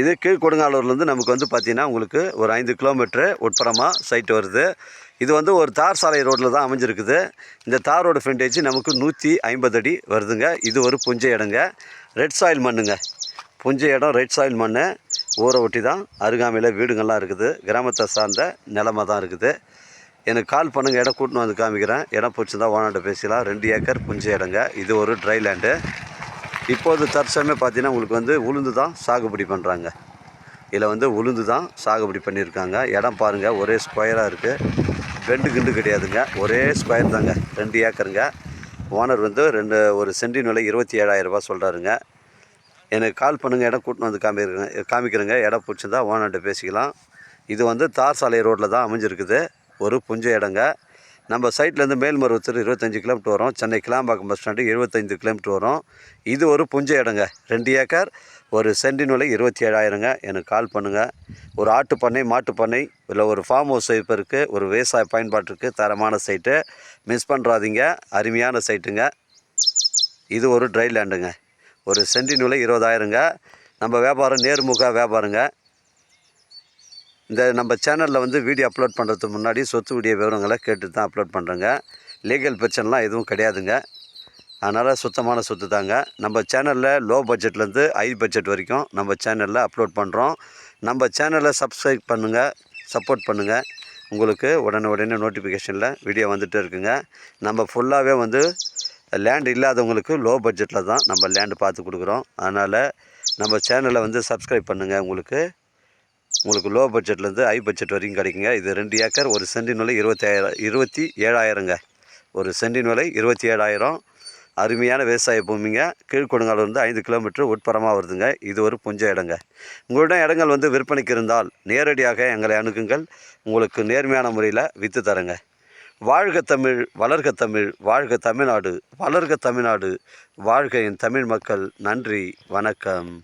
இது கீழ்கொடுங்காலூர்லேருந்து நமக்கு வந்து பார்த்திங்கன்னா உங்களுக்கு ஒரு ஐந்து கிலோமீட்ரு உட்புறமாக சைட் வருது. இது வந்து ஒரு தார் சாலை ரோட்டில் தான் அமைஞ்சிருக்குது. இந்த தார் ரோடு ஃப்ரண்டேஜ் நமக்கு நூற்றி ஐம்பது அடி வருதுங்க. இது ஒரு புஞ்ச இடங்க. Red soil மண்ணுங்க. புஞ்ச இடம் ரெட் சாயில் மண் ஊரை ஒட்டி தான் அருகாமையில் வீடுங்கள்லாம் இருக்குது. கிராமத்தை சார்ந்த நிலமை தான் இருக்குது. எனக்கு கால் பண்ணுங்க. இடம் கூட்டின்னு வந்து காமிக்கிறேன். இடம் பிடிச்சிருந்தா ஓனாண்ட பேசலாம் ரெண்டு ஏக்கர் புஞ்ச இடங்க. இது ஒரு ட்ரை லேண்டு இப்போது தற்சமயம் பார்த்தீங்கன்னா உங்களுக்கு வந்து உளுந்து தான் சாகுபடி பண்ணுறாங்க இதில் வந்து உளுந்து தான் சாகுபடி பண்ணியிருக்காங்க. இடம் பாருங்கள் ஒரே ஸ்கொயராக இருக்குது பெண்டு கிண்டு கிடையாதுங்க. ஒரே ஸ்கொயர் தாங்க. ரெண்டு ஏக்கருங்க. ஓனர் வந்து ரெண்டு ஒரு சென்டின் விலை இருபத்தி ஏழாயிரரூபா சொல்கிறாருங்க எனக்கு கால் பண்ணுங்கள் இடம் கூட்டின்னு வந்து காமிக்கிறேங்க காமிக்கிறேங்க. இடம் பிடிச்சிருந்தா ஓனர்கிட்ட பேசிக்கலாம். இது வந்து தார் சாலை ரோட்டில் தான் அமைஞ்சிருக்குது. ஒரு புஞ்ச இடங்க. நம்ம சைட்லேருந்து மேல்மருவத்தூர் இருபத்தஞ்சி கிலோமீட்டர் வரும். சென்னை கிளாம்பாக்கம் பஸ் ஸ்டாண்டு எழுபத்தைந்து கிலோமீட்டர் வரும். இது ஒரு புஞ்ச இடங்க. ரெண்டு ஏக்கர் ஒரு சென்டின் விலை இருபத்தி ஏழாயிரங்க எனக்கு கால் பண்ணுங்கள் ஒரு ஆட்டு பண்ணை மாட்டு பண்ணை இல்லை ஒரு ஃபார்ம் ஹவுஸ் வைப்பருக்கு ஒரு விவசாய பயன்பாட்டிற்கு தரமான சைட்டு மிஸ் பண்ணுறாதீங்க அருமையான சைட்டுங்க இது ஒரு ட்ரை லேண்டுங்க ஒரு சென்டின் விலை இருபதாயிரங்க. நம்ம வியாபாரம் நேர்முக வியாபாரங்க. இந்த நம்ம சேனலில் வந்து வீடியோ அப்லோட் பண்ணுறதுக்கு முன்னாடி சொத்து வீடியோ விவரங்களை கேட்டு தான் அப்லோட் பண்ணுறேங்க லீகல் பிரச்சனைலாம் எதுவும் கிடையாதுங்க. அதனால் சுத்தமான சொத்து தாங்க. நம்ம சேனலில் லோ பட்ஜெட்லேருந்து ஹை பட்ஜெட் வரைக்கும் நம்ம சேனலில் அப்லோட் பண்ணுறோம் நம்ம சேனலை சப்ஸ்கிரைப் பண்ணுங்கள் சப்போர்ட் பண்ணுங்கள் உங்களுக்கு உடனே உடனே நோட்டிஃபிகேஷனில் வீடியோ வந்துட்டு இருக்குங்க. நம்ம ஃபுல்லாகவே வந்து லேண்ட் இல்லாதவங்களுக்கு லோ பட்ஜெட்டில் தான் நம்ம லேண்டு பார்த்து கொடுக்குறோம். அதனால் நம்ம சேனலை வந்து சப்ஸ்கிரைப் பண்ணுங்கள் உங்களுக்கு. உங்களுக்கு லோ பட்ஜெட்லேருந்து ஹை பட்ஜெட் வரைக்கும் கிடைக்குங்க. இது ரெண்டு ஏக்கர் ஒரு சென்டின் விலை இருபத்தாயிரம் இருபத்தி ஏழாயிரங்க. ஒரு சென்டின் விலை இருபத்தி ஏழாயிரம். அருமையான விவசாய பூமிங்க. கீழ்கொடுங்கால் வந்து ஐந்து கிலோமீட்டர் உட்புறமாக வருதுங்க. இது ஒரு புஞ்ச இடங்க. உங்களிடம் இடங்கள் வந்து விற்பனைக்கு இருந்தால் நேரடியாக எங்களை அணுகுங்கள். உங்களுக்கு நேர்மையான முறையில் விற்று தரேங்க. வாழ்க தமிழ் வளர்க தமிழ் வாழ்க தமிழ்நாடு வளர்க தமிழ்நாடு வாழ்க என் தமிழ் மக்கள். நன்றி வணக்கம்.